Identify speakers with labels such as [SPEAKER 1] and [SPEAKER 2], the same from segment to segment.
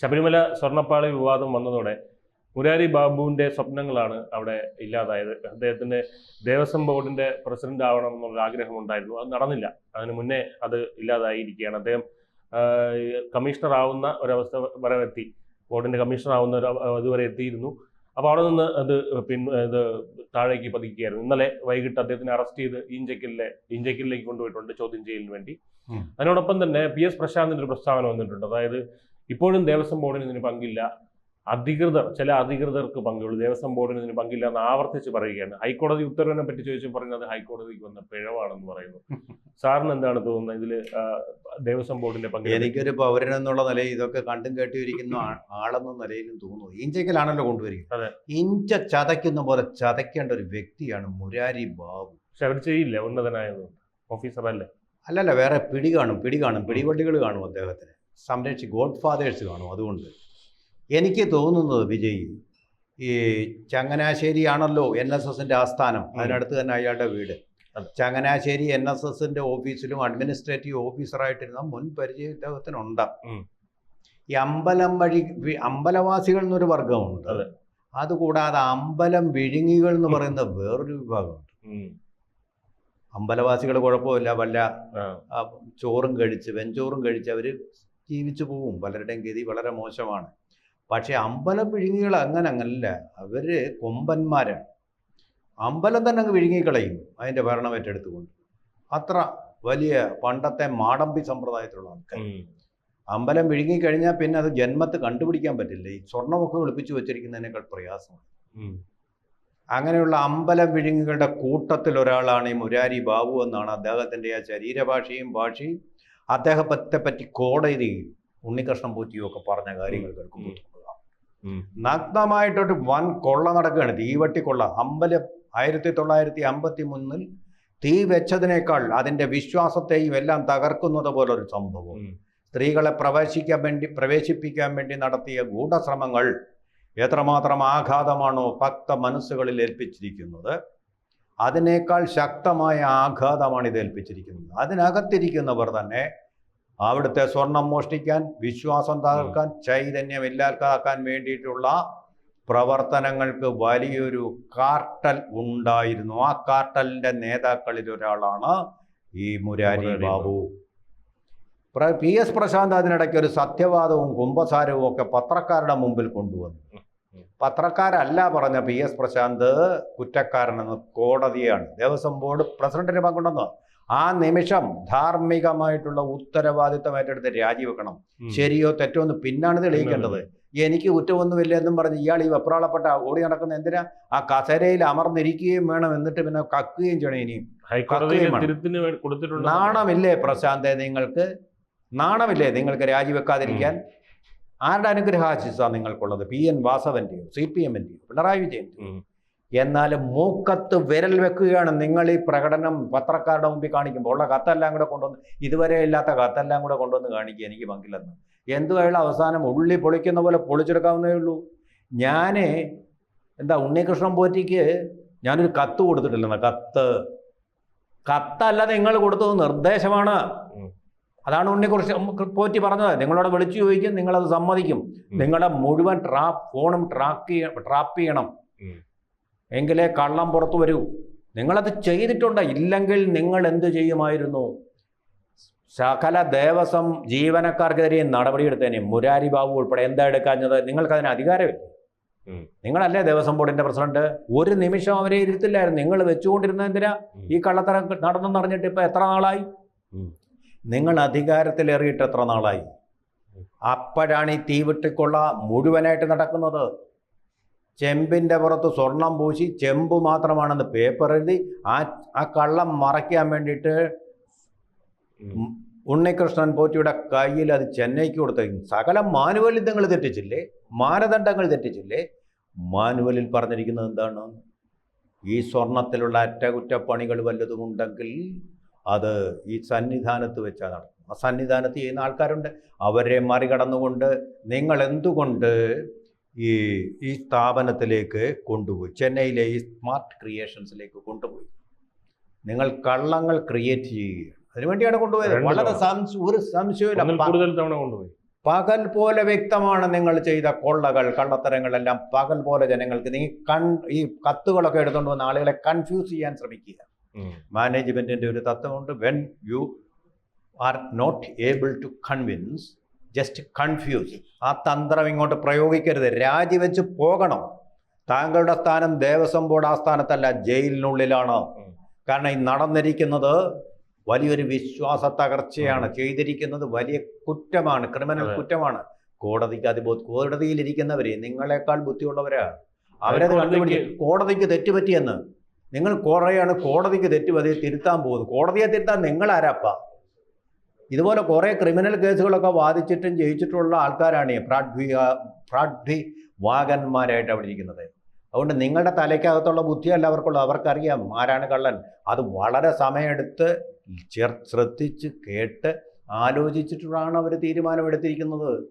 [SPEAKER 1] ശബരിമല സ്വർണപ്പാളി വിവാദം വന്നതോടെ മുരാരി ബാബുവിന്റെ സ്വപ്നങ്ങളാണ് അവിടെ ഇല്ലാതായത്. അദ്ദേഹത്തിന് ദേവസ്വം ബോർഡിന്റെ പ്രസിഡന്റ് ആവണം എന്നുള്ള ആഗ്രഹം ഉണ്ടായിരുന്നു അത് നടന്നില്ല. അതിന് മുന്നേ അത് ഇല്ലാതായിരിക്കുകയാണ്. അദ്ദേഹം കമ്മീഷണർ ആവുന്ന ഒരവസ്ഥ വരെ എത്തി ബോർഡിന്റെ കമ്മീഷണർ ആവുന്ന ഒരു അതുവരെ ഇതുവരെ എത്തിയിരുന്നു. അപ്പോൾ അവിടെ നിന്ന് അത് പിൻ ഇത് താഴേക്ക് പതിക്കുകയായിരുന്നു. ഇന്നലെ വൈകിട്ട് അദ്ദേഹത്തിനെ അറസ്റ്റ് ചെയ്ത് ഇഞ്ചക്കലിലെ ഇഞ്ചക്കലിലേക്ക് കൊണ്ടുപോയിട്ടുണ്ട് ചോദ്യം ചെയ്യലിന് വേണ്ടി. അതിനോടൊപ്പം തന്നെ പി എസ് പ്രശാന്തിന്റെ ഒരു പ്രസ്താവന വന്നിട്ടുണ്ട്. അതായത് ഇപ്പോഴും ദേവസ്വം ബോർഡിന് ഇതിന് പങ്കില്ല. അധികൃതർ ചില അധികൃതർക്ക് പങ്കുള്ളൂ. ദേവസ്വം ബോർഡിന് ഇതിന് പങ്കില്ല എന്ന് ആവർത്തിച്ച് പറയുകയാണ്. ഹൈക്കോടതി ഉത്തരവിനെ പറ്റി ചോദിച്ചു പറഞ്ഞത് ഹൈക്കോടതിക്ക് വന്ന പിഴവാണെന്ന് പറയുന്നു. സാറിന് എന്താണ് തോന്നുന്നത്? ഇതിൽ ദേവസ്വം ബോർഡിന്റെ പങ്ക്
[SPEAKER 2] എനിക്കൊരു പൗരൻ എന്നുള്ള നിലയിൽ ഇതൊക്കെ കണ്ടും കേട്ടിരിക്കുന്ന ആളെന്ന നിലയിലും തോന്നുന്നു. ഇഞ്ചക്കലാണല്ലോ കൊണ്ടുവരിക.
[SPEAKER 1] അതെ.
[SPEAKER 2] ഇഞ്ച ചതയ്ക്കുന്ന പോലെ ചതയ്ക്കേണ്ട ഒരു വ്യക്തിയാണ് മുരാരി ബാബു.
[SPEAKER 1] പക്ഷെ അവർ ചെയ്യില്ല ഉന്നതനായത് ഓഫീസർ അല്ലേ
[SPEAKER 2] അല്ലല്ല വേറെ പിടി കാണും പിടി കാണും പിടിവള്ളികൾ കാണും അദ്ദേഹത്തിന്. സംരക്ഷി ഗോഡ് ഫാദേഴ്സ് കാണും അതുകൊണ്ട്. എനിക്ക് തോന്നുന്നത് വിജയ് ഈ ചങ്ങനാശ്ശേരിയാണല്ലോ എൻ എസ് എസിന്റെ ആസ്ഥാനം. അതിനടുത്ത് തന്നെ അയാളുടെ വീട്. ചങ്ങനാശ്ശേരി എൻ എസ് എസിന്റെ ഓഫീസിലും അഡ്മിനിസ്ട്രേറ്റീവ് ഓഫീസറായിട്ടിരുന്ന മുൻ പരിചയത്തിനുണ്ട് ഇദ്ദേഹത്തിനുണ്ട് ഈ അമ്പലം വഴി അമ്പലവാസികൾ എന്നൊരു വർഗമുണ്ട് അതുകൂടാതെ അമ്പലം വിഴുങ്ങികൾ എന്ന് പറയുന്ന വേറൊരു വിഭാഗമുണ്ട്. അമ്പലവാസികൾ കുഴപ്പമില്ല. വല്ല ചോറും കഴിച്ച് വെഞ്ചോറും കഴിച്ച് അവർ ജീവിച്ചു പോവും. പലരുടെയും ഗതി വളരെ മോശമാണ്. പക്ഷേ അമ്പലം വിഴുങ്ങികൾ അങ്ങനെ അങ്ങനല്ല അവർ കൊമ്പന്മാരാണ്. അമ്പലം തന്നെ അങ്ങ് വിഴുങ്ങിക്കളയും അതിന്റെ ഭരണം ഏറ്റെടുത്തുകൊണ്ട്. അത്ര വലിയ പണ്ടത്തെ മാടമ്പി സമ്പ്രദായത്തിലുള്ള ആൾക്കാർ. അമ്പലം വിഴുങ്ങിക്കഴിഞ്ഞാൽ പിന്നെ അത് ജന്മത്ത് കണ്ടുപിടിക്കാൻ പറ്റില്ല. ഈ സ്വർണമൊക്കെ ഒളിപ്പിച്ചു വെച്ചിരിക്കുന്നതിനേക്കാൾ പ്രയാസമാണ്. അങ്ങനെയുള്ള അമ്പലം വിഴുങ്ങുകളുടെ കൂട്ടത്തിൽ ഒരാളാണ് ഈ മുരാരി ബാബു എന്നാണ് അദ്ദേഹത്തിന്റെ ആ ശരീരഭാഷയും ഭാഷയും അദ്ദേഹത്തെ പറ്റി കോടതിയും ഉണ്ണികൃഷ്ണൻ പൂറ്റിയും ഒക്കെ പറഞ്ഞ കാര്യങ്ങൾ കേൾക്കുമ്പോൾ. നഗ്നമായിട്ടൊരു വൻ കൊള്ള നടക്കുകയാണ് തീവട്ടി കൊള്ള. അമ്പല ആയിരത്തി തൊള്ളായിരത്തി അമ്പത്തി മൂന്നിൽ തീ വെച്ചതിനേക്കാൾ അതിന്റെ വിശ്വാസത്തെയും എല്ലാം തകർക്കുന്നത് പോലൊരു സംഭവം. സ്ത്രീകളെ പ്രവേശിക്കാൻ വേണ്ടി പ്രവേശിപ്പിക്കാൻ വേണ്ടി നടത്തിയ ഗൂഢശ്രമങ്ങൾ എത്രമാത്രം ആഘാതമാണോ ഭക്ത മനസ്സുകളിൽ ഏൽപ്പിച്ചിരിക്കുന്നത്. അതിനേക്കാൾ ശക്തമായ ആഘാതമാണ് ഇത് ഏൽപ്പിച്ചിരിക്കുന്നത്. അതിനകത്തിരിക്കുന്നവർ തന്നെ അവിടുത്തെ സ്വർണം മോഷ്ടിക്കാൻ വിശ്വാസം തകർക്കാൻ ചൈതന്യം ഇല്ലാതാക്കാൻ വേണ്ടിയിട്ടുള്ള പ്രവർത്തനങ്ങൾക്ക് വലിയൊരു കാർട്ടൽ ഉണ്ടായിരുന്നു. ആ കാർട്ടലിന്റെ നേതാക്കളിൽ ഒരാളാണ് ഈ മുരാരി ബാബു. പി എസ് പ്രശാന്ത് അതിനിടയ്ക്ക് ഒരു സത്യവാദവും കുംഭസാരവും ഒക്കെ പത്രക്കാരുടെ മുമ്പിൽ കൊണ്ടുവന്നു. പത്രക്കാരല്ല പറഞ്ഞ പി എസ് പ്രശാന്ത് കുറ്റക്കാരനെന്ന് കോടതിയാണ്. ദേവസ്വം ബോർഡ് പ്രസിഡന്റിന് പങ്കുണ്ടെന്ന്? ആ നിമിഷം ധാർമ്മികമായിട്ടുള്ള ഉത്തരവാദിത്തം ഏറ്റെടുത്ത് രാജിവെക്കണം. ശരിയോ തെറ്റോ എന്ന് പിന്നാണ് തെളിയിക്കേണ്ടത്. എനിക്ക് കുറ്റമൊന്നുമില്ല എന്നും പറഞ്ഞ് ഇയാൾ ഈ വെപ്രാളപ്പെട്ട ഓടി നടക്കുന്ന എന്തിനാ? ആ കസേരയിൽ അമർന്നിരിക്കുകയും വേണം എന്നിട്ട് പിന്നെ കക്കുകയും ചെയ്യണം ഇനിയും നാണമില്ലേ പ്രശാന്തെ നിങ്ങൾക്ക്? നാണമില്ലേ നിങ്ങൾക്ക് രാജിവെക്കാതിരിക്കാൻ? ആരുടെ അനുഗ്രഹാശിസാണ് നിങ്ങൾക്കുള്ളത്? പി എൻ വാസവന്റെയോ സി പി എമ്മിന്റെയോ? പിണറായി വിജയന്റെയോ?
[SPEAKER 1] ഉം.
[SPEAKER 2] എന്നാലും മൂക്കത്ത് വിരൽ വെക്കുകയാണ് നിങ്ങൾ ഈ പ്രകടനം പത്രക്കാരുടെ മുമ്പിൽ കാണിക്കുമ്പോൾ. ഉള്ള കത്തെല്ലാം കൂടെ കൊണ്ടുവന്ന് ഇതുവരെ ഇല്ലാത്ത കത്തെല്ലാം കൂടെ കൊണ്ടുവന്ന് കാണിക്കുക എനിക്ക് പങ്കില്ലെന്ന്. എന്തുവായാലും അവസാനം ഉള്ളി പൊളിക്കുന്ന പോലെ പൊളിച്ചെടുക്കാവുന്നേ ഉള്ളൂ. ഞാൻ എന്താ ഉണ്ണികൃഷ്ണൻ പോറ്റിക്ക് ഞാനൊരു കത്ത് കൊടുത്തിട്ടില്ലെന്ന. കത്ത്. കത്തല്ല നിങ്ങൾ കൊടുത്തത് നിർദ്ദേശമാണ്. അതാണ് ഉണ്ണിക്കുറിച്ച് പോറ്റി പറഞ്ഞത്. നിങ്ങളോട് വിളിച്ചു ചോദിക്കും നിങ്ങളത് സമ്മതിക്കും. നിങ്ങളുടെ മുഴുവൻ ട്രാ ഫോണും ട്രാക്ക് ചെയ്യ ട്രാപ്പ് ചെയ്യണം. എങ്കിലേ കള്ളം പുറത്തു വരൂ. നിങ്ങളത് ചെയ്തിട്ടുണ്ട്. ഇല്ലെങ്കിൽ നിങ്ങൾ എന്ത് ചെയ്യുമായിരുന്നു? സകല ദേവസ്വം ജീവനക്കാർക്കെതിരെ നടപടിയെടുത്തേനെ മുരാരി ബാബു ഉൾപ്പെടെ എന്താ എടുക്കാഞ്ഞത്? നിങ്ങൾക്കതിന് അധികാരമില്ല.
[SPEAKER 1] ഉം.
[SPEAKER 2] നിങ്ങളല്ലേ ദേവസ്വം ബോർഡിന്റെ പ്രസിഡന്റ്? ഒരു നിമിഷം അവരെ ഇരുത്തില്ലായിരുന്നു. നിങ്ങൾ വെച്ചുകൊണ്ടിരുന്ന എന്തിനാ? ഈ കള്ളത്തരം നടന്നെന്ന് അറിഞ്ഞിട്ട് ഇപ്പൊ എത്ര നാളായി. നിങ്ങൾ അധികാരത്തിലേറിയിട്ട് എത്ര നാളായി? അപ്പോഴാണ് ഈ തീവിട്ടിക്കൊള്ള മുഴുവനായിട്ട് നടക്കുന്നത്. ചെമ്പിന്റെ പുറത്ത് സ്വർണം പൂശി ചെമ്പ് മാത്രമാണെന്ന് പേപ്പർ എഴുതി ആ ആ കള്ളം മറയ്ക്കാൻ വേണ്ടിയിട്ട് ഉണ്ണികൃഷ്ണൻ പോറ്റിയുടെ കയ്യിൽ അത് ചെന്നൈക്ക് കൊടുത്തു. സകല മാനുവലിൽ നിങ്ങൾ തെറ്റിച്ചില്ലേ? മാനദണ്ഡങ്ങൾ തെറ്റിച്ചില്ലേ? മാനുവലിൽ പറഞ്ഞിരിക്കുന്നത് എന്താണ്? ഈ സ്വർണത്തിലുള്ള അറ്റകുറ്റപ്പണികൾ വല്ലതുമുണ്ടെങ്കിൽ അത് ഈ സന്നിധാനത്ത് വെച്ചാൽ നടക്കും. ആ സന്നിധാനത്ത് ചെയ്യുന്ന ആൾക്കാരുണ്ട്. അവരെ മറികടന്നുകൊണ്ട് നിങ്ങൾ എന്തുകൊണ്ട് ഈ ഈ സ്ഥാപനത്തിലേക്ക് കൊണ്ടുപോയി. ചെന്നൈയിലെ ഈ സ്മാർട്ട് ക്രിയേഷൻസിലേക്ക് കൊണ്ടുപോയി. നിങ്ങൾ കള്ളങ്ങൾ ക്രിയേറ്റ് ചെയ്യുകയാണ്. അതിനുവേണ്ടിയാണ് കൊണ്ടുപോയത്. വളരെ. ഒരു സംശയമില്ല
[SPEAKER 1] കൂടുതൽ തവണ കൊണ്ടുപോയി.
[SPEAKER 2] പകൽ പോലെ വ്യക്തമാണ് നിങ്ങൾ ചെയ്ത കൊള്ളകൾ കള്ളത്തരങ്ങളെല്ലാം പകൽ പോലെ ജനങ്ങൾക്ക്. നീ കൺ ഈ കത്തുകളൊക്കെ എടുത്തുകൊണ്ട് വന്ന ആളുകളെ കൺഫ്യൂസ് ചെയ്യാൻ ശ്രമിക്കുക. മാനേജ്മെന്റിന്റെ ഒരു തത്വമുണ്ട്. When you are not able to convince just confuse ആ തന്ത്രം ഇങ്ങോട്ട് പ്രയോഗിക്കരുത്. രാജിവെച്ച് പോകണം. താങ്കളുടെ സ്ഥാനം ദേവസ്വം ബോർഡ് ആസ്ഥാനത്തല്ല ജയിലിനുള്ളിലാണ്. കാരണം ഈ നടന്നിരിക്കുന്നത് വലിയൊരു വിശ്വാസ തകർച്ചയാണ്. ചെയ്തിരിക്കുന്നത് വലിയ കുറ്റമാണ് ക്രിമിനൽ. കുറ്റമാണ്. കോടതിക്ക് അതിബോധ കോടതിയിലിരിക്കുന്നവരെ നിങ്ങളെക്കാൾ ബുദ്ധിയുള്ളവരാ. അവരത്
[SPEAKER 1] കോടതിക്ക്
[SPEAKER 2] കണ്ടുപിടിക്കും കോടതിക്ക് തെറ്റുപറ്റിയെന്ന്. നിങ്ങൾ കുറേയാണ് കോടതിക്ക് തെറ്റുപറ്റി തിരുത്താൻ പോകുന്നത്. കോടതിയെ തിരുത്താൻ നിങ്ങൾ ആരാപ്പ ഇതുപോലെ കുറേ ക്രിമിനൽ കേസുകളൊക്കെ വാദിച്ചിട്ടും ജയിച്ചിട്ടുള്ള ആൾക്കാരാണ് ഈ പ്രാഡ്വി പ്രാഡ്വി വാഗന്മാരായിട്ട് അവിടെ ഇരിക്കുന്നത്. അതുകൊണ്ട് നിങ്ങളുടെ തലയ്ക്കകത്തുള്ള ബുദ്ധിയല്ല അവർക്കുള്ള അവർക്കറിയാം ആരാണ് കള്ളൻ. അത് വളരെ സമയമെടുത്ത് ശ്രദ്ധിച്ച് കേട്ട് ആലോചിച്ചിട്ടാണ് അവർ തീരുമാനമെടുത്തിരിക്കുന്നത്.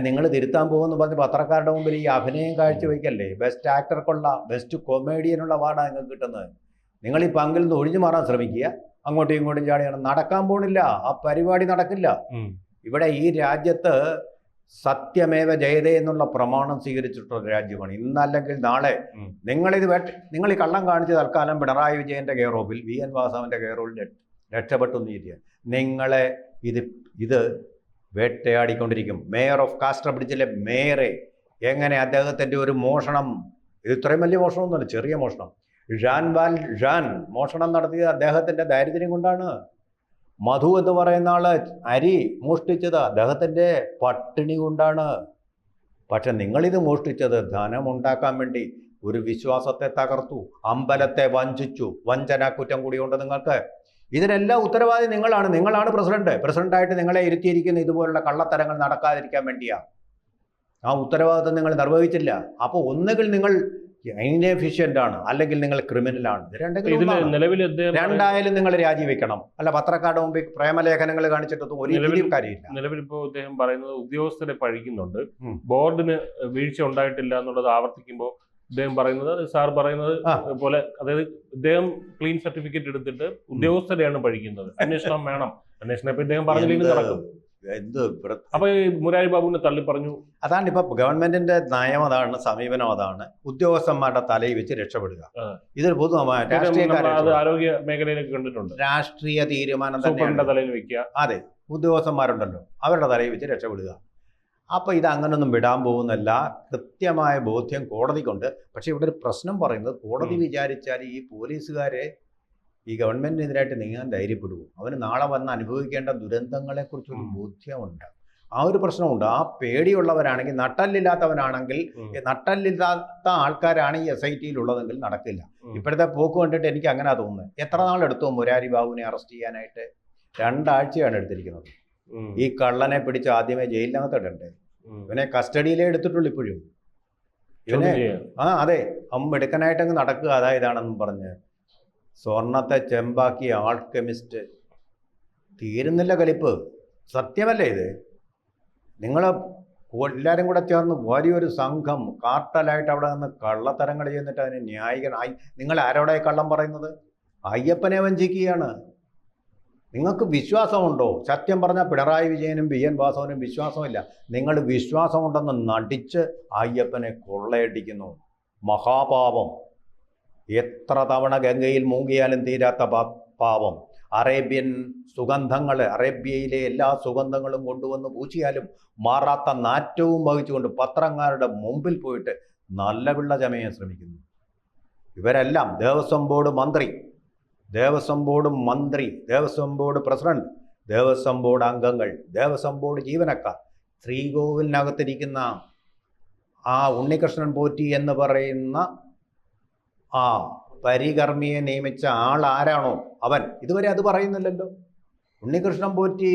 [SPEAKER 2] നിങ്ങൾ തിരുത്താൻ പോകുമെന്ന് പറഞ്ഞ് പത്രക്കാരുടെ മുമ്പിൽ ഈ അഭിനയം കാഴ്ചവെക്കല്ലേ? ബെസ്റ്റ് ആക്ടർക്കുള്ള ബെസ്റ്റ് കൊമേഡിയനുള്ള അവാർഡാണ് നിങ്ങൾക്ക് കിട്ടുന്നത്. നിങ്ങൾ ഈ പങ്കിൽ നിന്ന് ഒഴിഞ്ഞു മാറാൻ ശ്രമിക്കുക. അങ്ങോട്ടും ഇങ്ങോട്ടും ചാടിയാണ് നടക്കാൻ പോണില്ല. ആ പരിപാടി നടക്കില്ല. ഇവിടെ ഈ രാജ്യത്ത് സത്യമേവ ജയതേ എന്നുള്ള പ്രമാണം സ്വീകരിച്ചിട്ടുള്ള രാജ്യമാണ്. ഇന്നല്ലെങ്കിൽ നാളെ. നിങ്ങളിത് വേട്ട നിങ്ങൾ ഈ കള്ളം കാണിച്ച് തൽക്കാലം പിണറായി വിജയന്റെ കെയർ ഓഫിൽ വി എൻ വാസവന്റെ കെയർ ഓഫിൽ രക്ഷപ്പെട്ടു എന്നിരിക്കുക നിങ്ങളെ ഇത് ഇത് വേട്ടയാടിക്കൊണ്ടിരിക്കും. മേയർ ഓഫ് കാസ്റ്റർ ബ്രിഡ്ജിലെ മേയറെ എങ്ങനെ അദ്ദേഹത്തിന്റെ ഒരു മോഷണം ഇത് ഇത്രയും വലിയ മോഷണമൊന്നുമല്ല ചെറിയ മോഷണം. ഷാൻ ബാൽ ഷാൻ മോഷണം നടത്തിയത് അദ്ദേഹത്തിന്റെ ദാരിദ്ര്യം കൊണ്ടാണ്. മധു എന്ന് പറയുന്ന ആൾ അരി മോഷ്ടിച്ചത് അദ്ദേഹത്തിന്റെ പട്ടിണി കൊണ്ടാണ്. പക്ഷെ നിങ്ങളിത് മോഷ്ടിച്ചത് ധനമുണ്ടാക്കാൻ വേണ്ടി ഒരു വിശ്വാസത്തെ തകർത്തു അമ്പലത്തെ വഞ്ചിച്ചു വഞ്ചന കുറ്റം കൂടിയുണ്ട് നിങ്ങൾക്ക്. ഇതിനെല്ലാം ഉത്തരവാദി നിങ്ങളാണ്. നിങ്ങളാണ് പ്രസിഡന്റ്. പ്രസിഡന്റായിട്ട് നിങ്ങളെ ഇരുത്തിയിരിക്കുന്ന ഇതുപോലുള്ള കള്ളത്തരങ്ങൾ നടക്കാതിരിക്കാൻ വേണ്ടിയാ. ആ ഉത്തരവാദിത്വം നിങ്ങൾ നിർവഹിച്ചില്ല. അപ്പോൾ ഒന്നുകിൽ നിങ്ങൾ ഇൻഎഫിഷ്യന്റ് ആണ്. അല്ലെങ്കിൽ നിങ്ങൾ ക്രിമിനലാണ് ആണ്. രണ്ടെങ്കിലും.
[SPEAKER 1] നിലവിൽ
[SPEAKER 2] രണ്ടായാലും നിങ്ങൾ രാജിവെക്കണം. അല്ല പത്രക്കാരുടെ മുമ്പിൽ പ്രേമലേഖനങ്ങൾ കാണിച്ചിട്ടൊന്നും ഒരു കാര്യമില്ല.
[SPEAKER 1] നിലവിൽ ഇപ്പോൾ അദ്ദേഹം പറയുന്നത് ഉദ്യോഗസ്ഥരെ പഴിക്കുന്നുണ്ട്. ബോർഡിന് വീഴ്ച ഉണ്ടായിട്ടില്ല എന്നുള്ളത് ആവർത്തിക്കുമ്പോൾ അദ്ദേഹം പറയുന്നത് സാർ പറയുന്നത് പോലെ അതായത് ഇദ്ദേഹം ക്ലീൻ സർട്ടിഫിക്കറ്റ് എടുത്തിട്ട് ഉദ്യോഗസ്ഥരെയാണ് പഴിക്കുന്നത്. അന്വേഷണം വേണം. അന്വേഷണം ഇപ്പൊ ഇദ്ദേഹം പറഞ്ഞില്ലെങ്കിൽ നടക്കും.
[SPEAKER 2] എന്ത്
[SPEAKER 1] അപ്പൊ ഈ മുരാരി ബാബുവിനെ തള്ളി പറഞ്ഞു.
[SPEAKER 2] അതാണ് ഇപ്പൊ ഗവൺമെന്റിന്റെ നയം അതാണ് സമീപനം അതാണ്. ഉദ്യോഗസ്ഥന്മാരുടെ തലയിൽ വെച്ച് രക്ഷപ്പെടുക. ഇതൊരു പൊതു
[SPEAKER 1] നമ്മൾ അത് ആരോഗ്യ മേഖലയിലൊക്കെ കണ്ടിട്ടുണ്ട്.
[SPEAKER 2] രാഷ്ട്രീയ തീരുമാനം
[SPEAKER 1] തലയിൽ വെക്കുക.
[SPEAKER 2] അതെ ഉദ്യോഗസ്ഥന്മാരുണ്ടല്ലോ അവരുടെ തലയിൽ വെച്ച് രക്ഷപ്പെടുക. അപ്പോൾ ഇത് അങ്ങനൊന്നും വിടാൻ പോകുന്നല്ല. കൃത്യമായ ബോധ്യം കോടതിക്കുണ്ട്. പക്ഷേ ഇവിടെ ഒരു പ്രശ്നം പറയുന്നത് കോടതി. വിചാരിച്ചാൽ ഈ പോലീസുകാരെ ഈ ഗവൺമെന്റിനെതിരായിട്ട് നീങ്ങാൻ ധൈര്യപ്പെടുവോ? അവന് നാളെ വന്ന് അനുഭവിക്കേണ്ട ദുരന്തങ്ങളെക്കുറിച്ചൊരു. ബോധ്യമുണ്ട്. ആ ഒരു പ്രശ്നമുണ്ട്. ആ പേടിയുള്ളവരാണെങ്കിൽ നട്ടല്ലില്ലാത്തവനാണെങ്കിൽ. നട്ടല്ലില്ലാത്ത ആൾക്കാരാണ് ഈ എസ് ഐ ടിയിലുള്ളതെങ്കിൽ നടക്കില്ല. ഇപ്പോഴത്തെ പോക്ക് കണ്ടിട്ട് എനിക്ക് അങ്ങനെ തോന്നുന്നത്. എത്ര നാൾ നാളെടുത്തു മുരാരി ബാബുവിനെ അറസ്റ്റ് ചെയ്യാനായിട്ട്? രണ്ടാഴ്ചയാണ് എടുത്തിരിക്കുന്നത്. ഈ കള്ളനെ പിടിച്ച് ആദ്യമേ ജയിലിനകത്ത് ഇടണ്ടേ ഇവനെ കസ്റ്റഡിയിലേ എടുത്തിട്ടുള്ളൂ ഇപ്പോഴും. ഇവനെ ആ അതെ. അമ്മ എടുക്കാനായിട്ടങ്ങ് നടക്കുക അതായതാണെന്നും പറഞ്ഞ് സ്വർണത്തെ ചെമ്പാക്കിയ ആൾക്കെമിസ്റ്റ് തീരുന്നില്ല കലിപ്പ്. സത്യമല്ലേ ഇത്? നിങ്ങൾ എല്ലാവരും കൂടെ ചേർന്ന് വലിയൊരു സംഘം കാർട്ടലായിട്ട് അവിടെ നിന്ന് കള്ളത്തരങ്ങൾ ചെയ്യുന്നിട്ട് അതിന് ന്യായീകരണം. നിങ്ങൾ ആരോടെ കള്ളം പറയുന്നത്? അയ്യപ്പനെ വഞ്ചിക്കുകയാണ് നിങ്ങൾക്ക് വിശ്വാസമുണ്ടോ? സത്യം പറഞ്ഞാൽ പിണറായി വിജയനും ബി എൻ വാസവനും വിശ്വാസമില്ല. നിങ്ങൾ വിശ്വാസമുണ്ടെന്ന് നടിച്ച് അയ്യപ്പനെ കൊള്ളയടിക്കുന്നു. മഹാപാപം. എത്ര തവണ ഗംഗയിൽ മൂങ്ങിയാലും തീരാത്ത പാപം അറേബ്യൻ സുഗന്ധങ്ങൾ അറേബ്യയിലെ എല്ലാ സുഗന്ധങ്ങളും കൊണ്ടുവന്ന് പൂച്ചിയാലും മാറാത്ത നാറ്റവും വഹിച്ചുകൊണ്ട് പത്രങ്ങാരുടെ മുമ്പിൽ പോയിട്ട് നല്ല പിള്ള ചമയാൻ ശ്രമിക്കുന്നു. ഇവരെല്ലാം ദേവസ്വം ബോർഡ് മന്ത്രി ദേവസ്വം ബോർഡ് മന്ത്രി Devaswom board president Devaswom board അംഗങ്ങൾ ദേവസ്വം ബോർഡ് ജീവനക്കാർ. ശ്രീകോവിലിനകത്തിരിക്കുന്ന ആ ഉണ്ണികൃഷ്ണൻ പോറ്റി എന്ന് പറയുന്ന ആ പരികർമ്മിയെ നിയമിച്ച ആൾ ആരാണോ അവൻ? ഇതുവരെ അത് പറയുന്നില്ലല്ലോ. ഉണ്ണികൃഷ്ണൻ പോറ്റി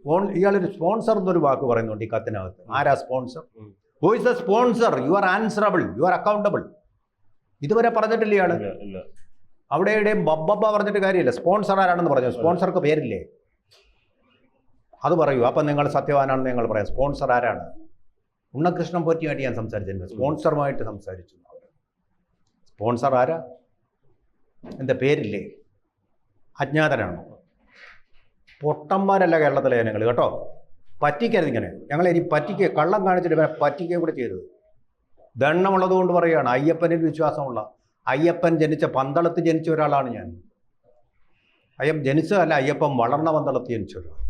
[SPEAKER 2] സ്പോൺ ഇയാളൊരു സ്പോൺസർ എന്നൊരു വാക്ക് പറയുന്നുണ്ട് ഈ കത്തിനകത്ത്. ആരാ sponsor. Who is a sponsor you are answerable you are accountable ഇതുവരെ പറഞ്ഞിട്ടില്ല
[SPEAKER 1] ഇയാൾ?
[SPEAKER 2] അവിടെ ഇവിടെയും ബബ്ബബ്ബ പറഞ്ഞിട്ട് കാര്യമില്ല. സ്പോൺസർ ആരാണെന്ന് പറഞ്ഞു. സ്പോൺസർക്ക് പേരില്ലേ? അത് പറയൂ. അപ്പം നിങ്ങൾ സത്യവാനാണെന്ന് നിങ്ങൾ പറയാം. സ്പോൺസർ ആരാണ്? ഉണ്ണകൃഷ്ണൻ പോറ്റിയുമായിട്ട് ഞാൻ സംസാരിച്ചിരുന്നു. സ്പോൺസറുമായിട്ട് സംസാരിച്ചു. സ്പോൺസർ ആരാ? എന്റെ പേരില്ലേ? അജ്ഞാതനാണോ. പൊട്ടന്മാരല്ല കേരളത്തിലെ ജനങ്ങൾ കേട്ടോ. പറ്റിക്കരുത് ഇങ്ങനെ. ഞങ്ങളെ ഇനി പറ്റിക്കുക കള്ളം കാണിച്ചിട്ട് ഇവരെ പറ്റിക്കുകയും കൂടെ ചെയ്തത് ദണ്ണമുള്ളത് കൊണ്ട് പറയുകയാണ്. അയ്യപ്പനിൽ വിശ്വാസമുള്ള. അയ്യപ്പൻ ജനിച്ച പന്തളത്ത് ജനിച്ച ഒരാളാണ് ഞാൻ. അയ്യം ജനിച്ചതല്ല അയ്യപ്പൻ വളർന്ന പന്തളത്ത് ജനിച്ച ഒരാൾ.